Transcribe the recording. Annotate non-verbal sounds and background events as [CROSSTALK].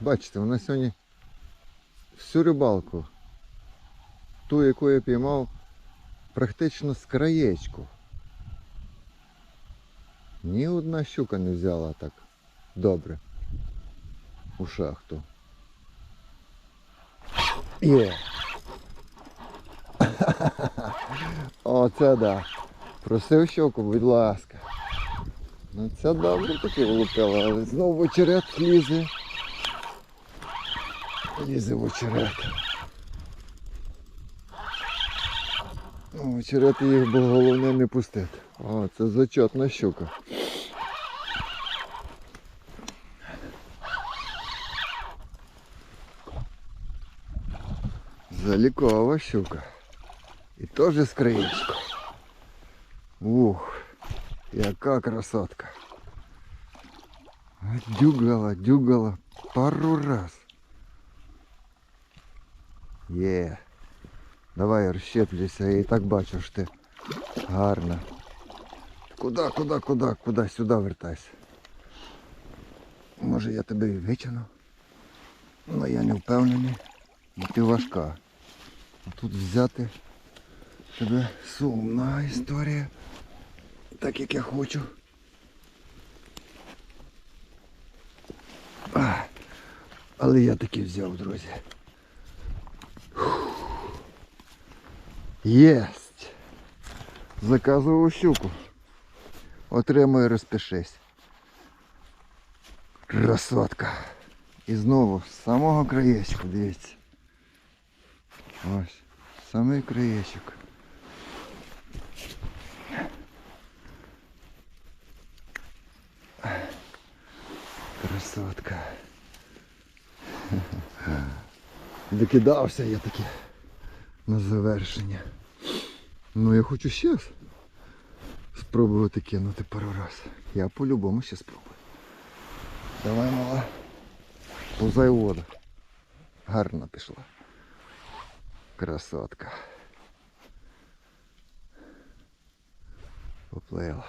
Бачите, вона сьогодні всю рибалку, ту, яку я піймав, практично з краєчку. Ні одна щука не взяла так добре у шахту. Є. [LAUGHS] Оце да. Просив щоку, будь ласка. Ну це добре таки влупило, але знову в очерет лізе. Лізе в очерет. Ну, в очерет їх було головне не пустити. О, це зачетна щука. Залікова щука. І теж з краєчку. Ух, яка красотка. Дюгала, дюгала пару раз. Є. Давай розщеплюйся, я і так бачу, що ти гарна. Куда, куда, куда, куда? Сюди вертайся. Може я тебе і витягну? Ну я не впевнений, бо ти важка. А тут взяти тебе сумна історія. Так як я хочу. Але я таки взяв, друзі. Єсть! Заказував щуку. Отримуй, розпишись. Красотка. І знову з самого краєчку, дивіться. Ось, самий краєчок. Красотка. [LAUGHS] Докидався я таки на завершення. Ну я хочу ще раз спробувати кинути пару раз. Я по-любому ще спробую. Давай, мала. Повзай воду. Гарно пішла. Красотка. Поплила.